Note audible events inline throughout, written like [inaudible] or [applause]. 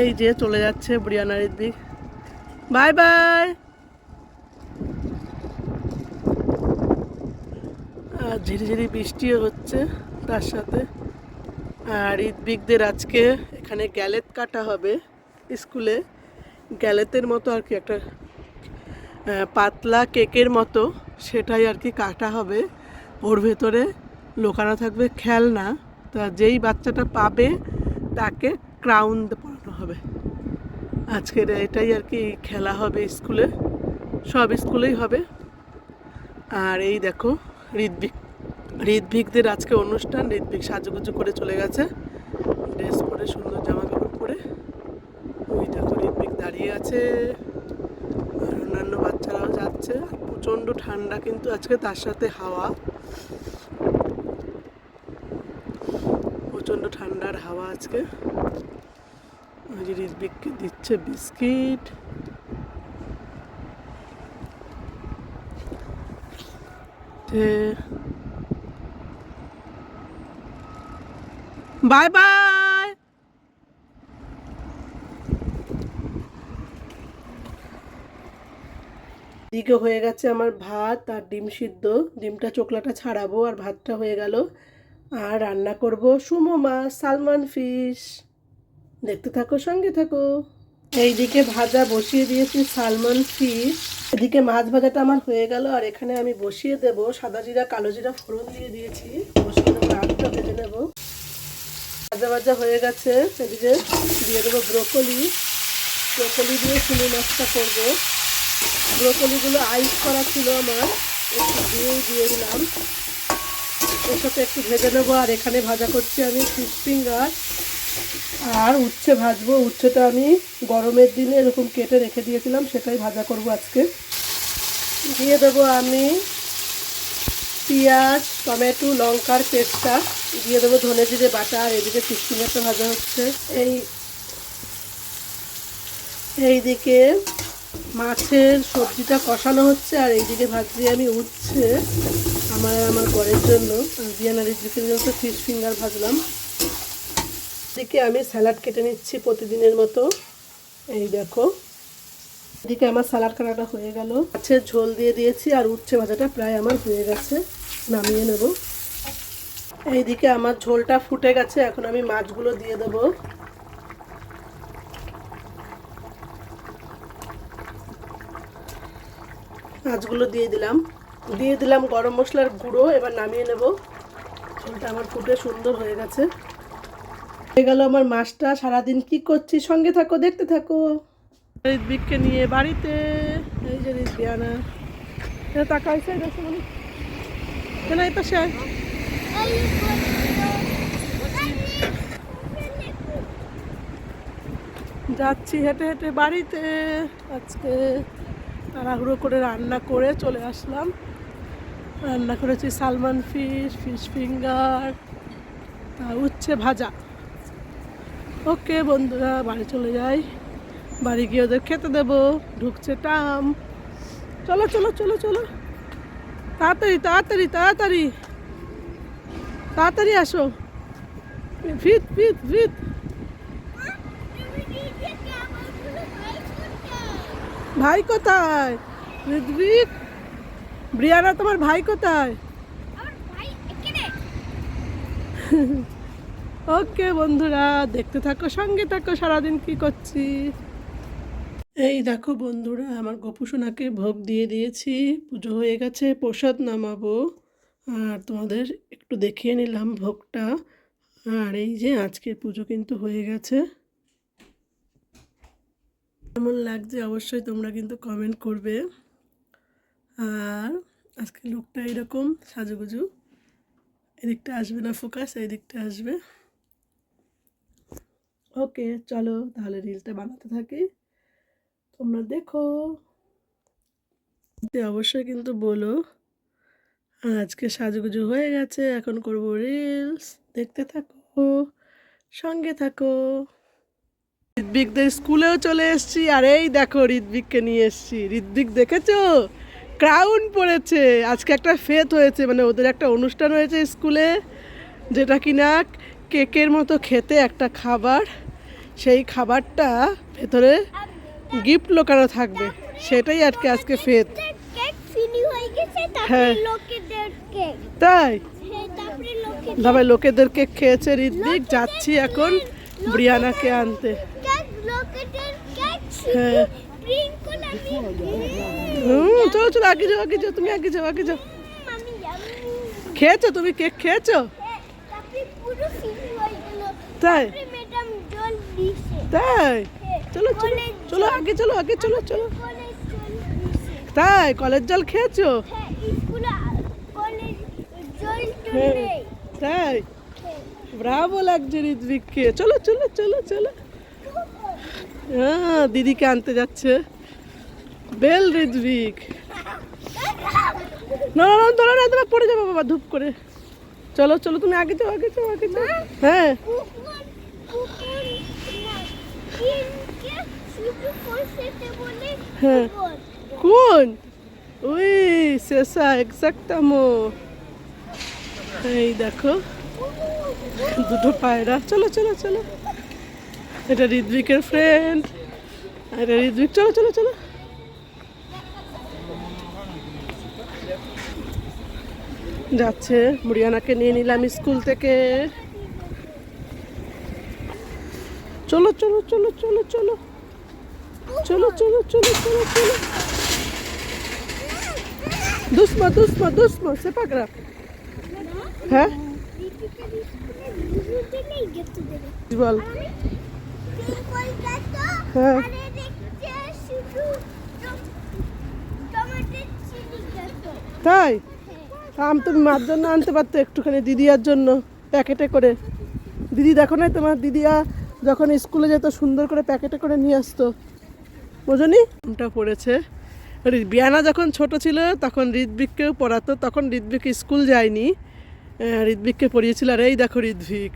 এই যে চলে যাচ্ছে ব্রিয়ানারির দিক। Bye bye. আর ঝিরিঝিরি বৃষ্টিও হচ্ছে তার সাথে। আর ঈদবিকদের আজকে এখানে গ্যালেত কাটা হবে স্কুলে। গ্যালেতের মতো আর কি একটা পাতলা কেকের মতো সেটাই আর কি কাটা হবে। ওর ভেতরে লোকানো থাকবে খেলনা। তা যেই বাচ্চাটা পাবে তাকে ক্রাউন হবে। আজকের এটাই আর কি খেলা হবে স্কুলে। সব স্কুলেই হবে। আর এই দেখো ঋদ্বিক ঋদ্বিকদের আজকে অনুষ্ঠান। ঋদ্বিক সাজুগুজু করে চলে গেছে। ড্রেস পরে, সুন্দর জামা কাপড় পরে। ওই দেখো ঋদ্বিক দাঁড়িয়ে আছে। আর অন্যান্য বাচ্চারাও যাচ্ছে। আর প্রচণ্ড ঠান্ডা কিন্তু আজকে, তার সাথে হাওয়া। প্রচণ্ড ঠান্ডার হাওয়া আজকে। যে ঋদ্বিককে দিচ্ছে বিস্কিট। Bye bye. দিকে হয়ে গেছে আমার ভাত আর ডিম সিদ্ধ। ডিমটা চোকলাটা ছাড়াবো আর ভাতটা হয়ে গেল। আর রান্না করব সুমো মাছ সালমান ফিশ। দেখতে থাকো, সঙ্গে থাকো। এইদিকে ভাজা বসিয়ে দিয়েছি সালমান ফিশ। এদিকে মাছ ভাজাটা আমার হয়ে গেল, আর এখানে আমি বসিয়ে দেব সাদা জিরা, কালো জিরা ফোড়ন দিয়ে দিয়েছি। বসিয়ে দেবো আলুটা ভেজে নেব। ভাজা ভাজা হয়ে গেছে, এদিকে দিয়ে দেবো ব্রোকলি। ব্রোকলি দিয়ে চিনি মাছটা করব। ব্রোকলিগুলো আইস করা ছিল আমার, একটু দিয়ে দিয়ে দিলাম। এর সাথে একটু ভেজে নেব, আর এখানে ভাজা করছি আমি ফিশ ফিঙ্গার। আর উচ্ছে ভাজবো। উচ্ছেটা আমি গরমের দিনে এরকম কেটে রেখে দিয়েছিলাম, সেটাই ভাজা করব আজকে। দিয়ে দেবো আমি পেঁয়াজ, টমেটো, লঙ্কার পেস্টটা। দিয়ে দেবো ধনে জিরে বাটা, আর এদিকে ফিঙ্গারটা ভাজা হচ্ছে। এই এইদিকে মাছের সবজিটা কষানো হচ্ছে, আর এইদিকে ভাজছি আমি উঠছে আমার আমার ঘরের জন্য। বিয়ানার দিকের জন্য ফিশ ফিঙ্গার ভাজলাম। এদিকে আমি স্যালাড কেটে নিচ্ছি প্রতিদিনের মতো। এই দেখো। এদিকে আমার স্যালাড কাটাটা হয়ে গেল। মাছের ঝোল দিয়ে দিয়েছি আর উচ্ছে ভাজাটা প্রায় আমার হয়ে গেছে। নামিয়ে নেব। এইদিকে আমার ঝোলটা ফুটে গেছে, এখন আমি মাছগুলো দিয়ে দেবো। মাছগুলো দিয়ে দিলাম। দিয়ে দিলাম গরম মশলার গুঁড়ো, এবার নামিয়ে নেব। ঝোলটা আমার ফুটে সুন্দর হয়ে গেছে। হয়ে গেল আমার মাছটা সারাদিন কি করছি? সঙ্গে থাকো, দেখতে থাকো। ঋদ্বিককে নিয়ে বাড়িতে। এই যে ঋদ্বিয়ানা এটা টাকা হয়েছে মানে কেন, এই পাশে। যাচ্ছি হেঁটে হেঁটে বাড়িতে। আজকে তাড়াহুড়ো করে রান্না করে চলে আসলাম। রান্না করেছি সালমান ফিশ ফিশ ফিঙ্গার উচ্ছে ভাজা। ওকে বন্ধুরা বাড়ি চলে যাই। বাড়ি গিয়ে ওদের খেতে দেবো। ঢুকছে টাম। চলো চলো চলো চলো। তাড়াতাড়ি তাড়াতাড়ি তাড়াতাড়ি। তাড়াতাড়ি আসো। ফিট ফিট ফিট ভাই কোথায়? ঋদ্বিক ব্রিয়ানা তোমার ভাই কোথায়? [laughs] ওকে বন্ধুরা, দেখতে থাকো, সঙ্গে থাকো, সারাদিন কি করছি? এই দেখো বন্ধুরা, আমার গোপুসোনাকে ভোগ দিয়ে দিয়েছি। পুজো হয়ে গেছে, প্রসাদ নামাবো। আর তোমাদের একটু দেখিয়ে নিলাম ভোগটা। আর এই যে আজকের পুজো কিন্তু হয়ে গেছে। কেমন লাগছে অবশ্যই তোমরা কিন্তু কমেন্ট করবে। আর আজকে লুকটা এরকম, সাজুগুজু। এদিকটা আসবে না ফোকাস এই দিকটা আসবে। ওকে, চলো তাহলে রিলটা বানাতে থাকি। তোমরা দেখো। অবশ্যই কিন্তু বলো, আজকে সাজুগুজু হয়ে গেছে, এখন করব রিলস। দেখতে থাকো, সঙ্গে থাকো। ঋদ্বিকদের স্কুলেও চলে এসেছি, আর এই দেখো ঋদ্বিককে নিয়ে এসেছি। ঋদ্বিক দেখেছ? ক্রাউন পড়েছে। আজকে একটা ফেত হয়েছে মানে ওদের একটা অনুষ্ঠান হয়েছে স্কুলে, যেটা কিনা কেকের মতো খেতে একটা খাবার। সেই খাবারটা ভেতরে গিফট লোকারও থাকবে। সেটাই আজকে আজকে ফেত হ্যাঁ। তাই? সবাই লোকেদের কেক খেয়েছে ঋত্বিক যাচ্ছি এখন ব্রিয়ানাকে আনতে। হ্যাঁ। হুম চলো চলো আগে যাও আগে যাও তুমি আগে যাও আগে যাও। খেয়েছো তুমি? কেক খেয়েছো? তাই? তাই? চলো চলো চলো আগে চলো আগে চলো চলো। তাই কলের জল খেয়েছো? হ্যাঁ হ্যাঁ। তাই? হ্যাঁ। ব্রাভো লাগছে ঋদ্বিককে চলো চলো চলো চলো। হ্যাঁ দিদিকে আনতে যাচ্ছে। বেল ঋদ্বিক না না না না তোমার পড়ে যাব বাবা ধূপ করে। চলো চলো তুমি আগে যাও আগে যাও আগে যাও। হ্যাঁ। কোন? ওই শেষা এক্সাক্টামো এই দেখো, দুটো পায়রা। চলো চলো চলো। এটা ঋদ্বিকের ফ্রেন্ড এটা ঋদ্বিক চলো চলো চলো। যাচ্ছে, মুড়িয়ানাকে নিয়ে নিলাম স্কুল থেকে। চলো চলো চলো চলো চলো। চলো চলো চলো চলো চলো। দুসমা দুসমা দুসমা সে পাকড়া হ্যাঁ? বল। হ্যাঁ। তাই? আম তুমি মার জন্য আনতে পারতো একটুখানি দিদিয়ার জন্য, প্যাকেটে করে। দিদি দেখো না তোমার? দিদিয়া যখন স্কুলে যেত, সুন্দর করে প্যাকেটে করে নিয়ে আসতো। বোঝনি? আমটা পড়েছে। বিয়ানা যখন ছোট ছিল, তখন ঋদ্বিককেও পড়াতো। তখন ঋদ্বিক স্কুল যায়নি। ঋদ্বিককে পড়িয়েছিল। আর এই দেখো ঋদ্বিক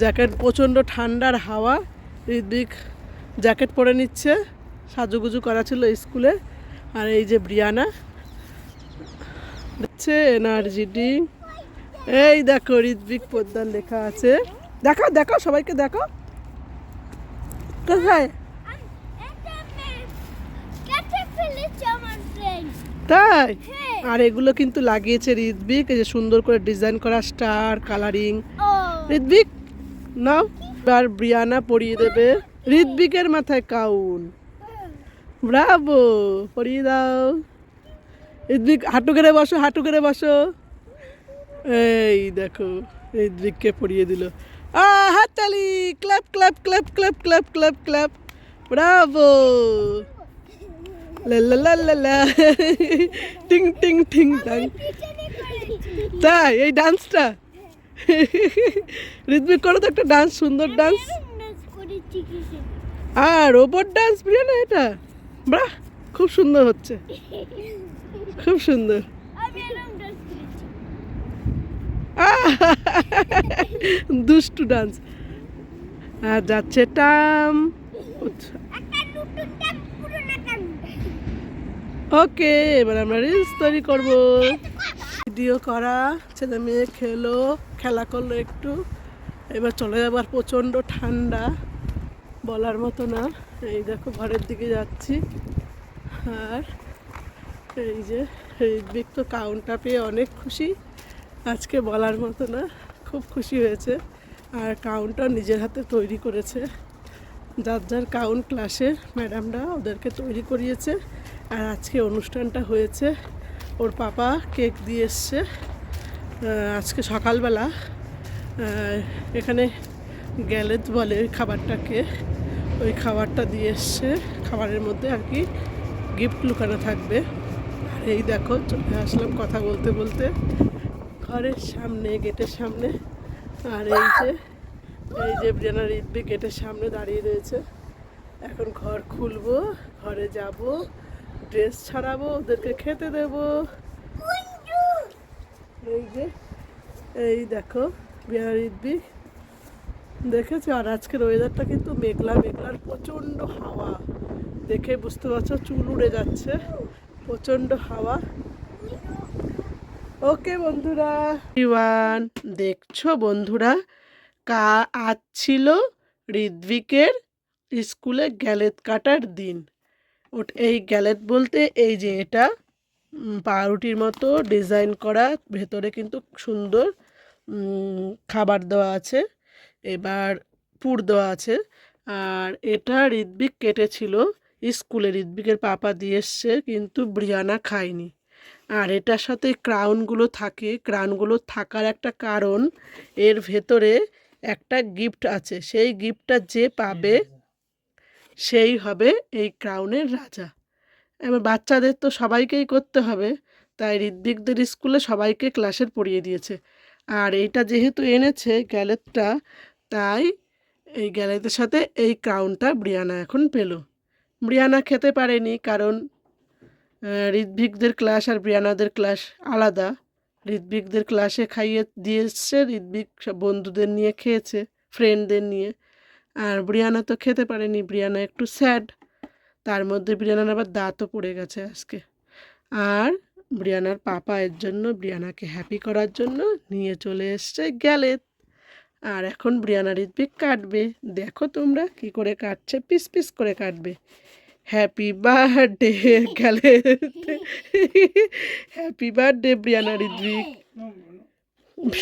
জ্যাকেট, প্রচণ্ড ঠান্ডার হাওয়া। ঋদ্বিক জ্যাকেট পরে নিচ্ছে। সাজুগুজু করা ছিল স্কুলে। আর এই যে ব্রিয়ানা হচ্ছে এনার্জি ড্রিঙ্ক। এই দেখো ঋদ্বিক পোদ্দার লেখা আছে। দেখো দেখো সবাইকে দেখো কোথায় তাই? হ্যাঁ। আর এগুলো কিন্তু লাগিয়েছে ঋদ্বিক এই যে সুন্দর করে ডিজাইন করা স্টার কালারিং ঋদ্বিক নাও। আর ব্রিয়ানা পরিয়ে দেবে। ঋদ্বিকের মাথায় কাউন। ব্রাভো পরিয়ে দাও। ঋদ্বিক হাঁটু গেড়ে বসো হাঁটু গেড়ে বসো। এই দেখো ঋদ্বিককে পরিয়ে দিল। আ হাততালি! clap, clap, clap, clap, clap, clap. Bravo! La la la la la. টিং টিং টিং টাং তাই এই ডান্সটা রিদমিক করো তো একটা ডান্স সুন্দর ডান্স আর রোবট ডান্স প্রিয় না এটা? বাহ খুব সুন্দর হচ্ছে। খুব সুন্দর। দুষ্টু ডান্স আর যাচ্ছে টাম ওকে এবার আমরা রিলস তৈরি করব। ভিডিও করা ছেলে মেয়ে খেলো খেলা করল একটু। এবার চলে যাবার প্রচণ্ড ঠান্ডা বলার মতো না। এই দেখো ঘরের দিকে যাচ্ছি। আর এই যে ঋদ্বিক তো কাউন্টটা পেয়ে অনেক খুশি। আজকে বলার মতো না খুব খুশি হয়েছে। আর কাউন্টটা নিজের হাতে তৈরি করেছে। যার যার কাউন্ট ক্লাসের ম্যাডামরা ওদেরকে তৈরি করিয়েছে। আর আজকে অনুষ্ঠানটা হয়েছে। ওর পাপা কেক দিয়ে এসছে। আজকে সকালবেলা এখানে গ্যালেত বলে ওই খাবারটাকে, ওই খাবারটা দিয়ে এসছে। খাবারের মধ্যে আর কি গিফট লুকানো থাকবে। আর এই দেখো, চলে আসলাম কথা বলতে বলতে। ঘরের সামনে, গেটের সামনে। আর এই যে এই যে ব্রিয়ানা রিদ্বি গেটের সামনে দাঁড়িয়ে রয়েছে। এখন ঘর খুলবো, ঘরে যাব ড্রেস ছাড়াবো, ওদেরকে খেতে দেব। এই যে, এই দেখো ব্রিয়ানা রিদ্বি দেখেছ? আর আজকের ওয়েদারটা কিন্তু মেঘলা, মেঘলার প্রচণ্ড হাওয়া। দেখে বুঝতে পারছ, চুল উড়ে যাচ্ছে। প্রচণ্ড হাওয়া। ওকে বন্ধুরা। ইওয়ান দেখছ বন্ধুরা? কা, আজ ছিল ঋদ্বিকের স্কুলে গ্যালেত কাটার দিন। এই গ্যালেত বলতে এই যে এটা পাউরুটির মতো ডিজাইন করা, ভেতরে কিন্তু সুন্দর খাবার দেওয়া আছে, এবার পুর দেওয়া আছে, আর এটা ঋদ্বিক কেটেছিল, স্কুলে ঋদ্বিকের পাপা দিয়ে এসছে, কিন্তু ব্রিয়ানা খায়নি। আর এটার সাথে ক্রাউনগুলো থাকে। ক্রাউনগুলো থাকার একটা কারণ, এর ভেতরে একটা গিফট আছে। সেই গিফটটা যে পাবে, সেই হবে এই ক্রাউনের রাজা। এবার বাচ্চাদের তো সবাইকেই করতে হবে, তাই ঋদ্বিকদের স্কুলে সবাইকে ক্লাসের পড়িয়ে দিয়েছে। আর এইটা যেহেতু এনেছে গ্যালেতটা, তাই এই গ্যালেতের সাথে এই ক্রাউনটা ব্রিয়ানা এখন পেল। ব্রিয়ানা খেতে পারেনি কারণ ঋদ্বিকদের ক্লাস আর ব্রিয়ানাদের ক্লাস আলাদা। ঋদ্বিকদের ক্লাসে খাইয়ে দিয়ে এসছে ঋদ্বিক বন্ধুদের নিয়ে খেয়েছে ফ্রেন্ডদের নিয়ে। আর ব্রিয়ানা তো খেতে পারেনি, ব্রিয়ানা একটু স্যাড তার মধ্যে ব্রিয়ানার আবার দাঁতও পড়ে গেছে আজকে। আর ব্রিয়ানার পাপা এর জন্য, ব্রিয়ানাকে হ্যাপি করার জন্য নিয়ে চলে এসছে গ্যালেত। আর এখন ব্রিয়ানা ঋদ্বিক কাটবে। দেখো তোমরা কি করে কাটছে পিস পিস করে কাটবে। হ্যাপি বার্থডে গ্যালেত হ্যাপি বার্থডে ব্রিয়ানা ঋদ্বিক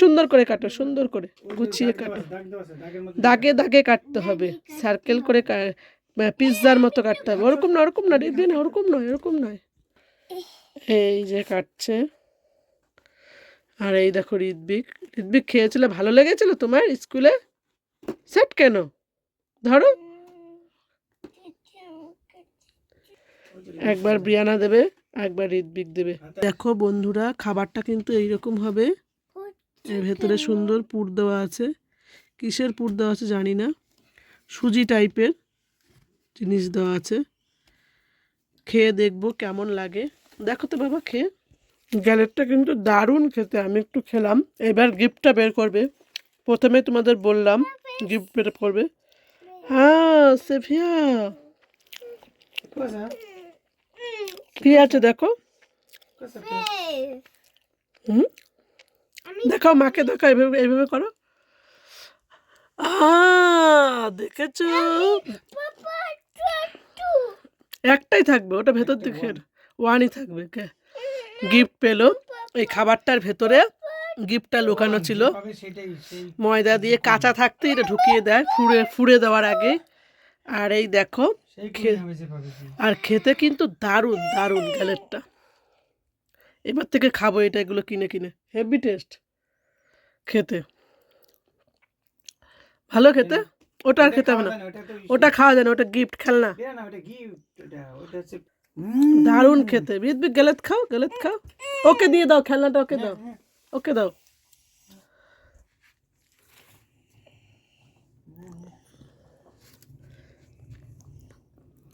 সুন্দর করে কাটো, সুন্দর করে। গুছিয়ে কাটো। দাগে দাগে কাটতে হবে। সার্কেল করে পিৎজার মতো কাটতে হবে। ওরকম না ওরকম না না, ওরকম নয় ওরকম নয়। এই যে কাটছে। আর এই দেখো ঋদ্বিক ঋদ্বিক খেয়েছিল, ভালো লেগেছিল তোমার স্কুলে? সেট কেন? ধরো। একবার ব্রিয়ানা দেবে, একবার ঋদ্বিক দেবে। দেখো বন্ধুরা, খাবারটা কিন্তু এইরকম হবে। এর ভেতরে সুন্দর পুর দেওয়া আছে। কিসের পুর দেওয়া আছে জানি না। সুজি টাইপের জিনিস দেওয়া আছে। খেয়ে দেখব কেমন লাগে। দেখো তো বাবা, খেয়ে। গ্যালেটটা কিন্তু দারুণ খেতে, আমি একটু খেলাম। এবার গিফটটা বের করবে। প্রথমে তোমাদের বললাম, গিফট বের করবে। হ্যাঁ সেফিয়া কি আছে দেখো? হুম? দেখাও মাকে, দেখাও এইভাবে এইভাবে করো। দেখেছ? একটাই থাকবে, ওটা ভেতর দিকে ওয়ানই থাকবে গিফট পেল। এই খাবারটার ভেতরে গিফটটা লুকানো ছিল। ময়দা দিয়ে কাঁচা থাকতে এটা ঢুকিয়ে দেয়, ফুড়ে ফুড়ে দেওয়ার আগে। আর এই দেখো আর খেতে কিন্তু দারুণ দারুণ গ্যালেটটা। এবার থেকে খাব এটা এগুলো কিনে কিনে। হেভি টেস্ট খেতে। ভালো খেতে? ওটা আর খেতে হবে না। ওটা খাওয়া যায় না ওটা গিফট খেলনা। দারুণ খেতে। বিদ গেলেত খাও গেলেত খাও। ওকে দিয়ে দাও খেলনাটা ওকে দাও। ওকে দাও।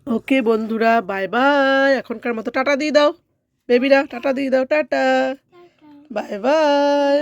ওকে বন্ধুরা বাই বাই এখনকার মতো টাটা দিয়ে দাও। বেবিরা টাটা দিয়ে দাও টাটা। Bye bye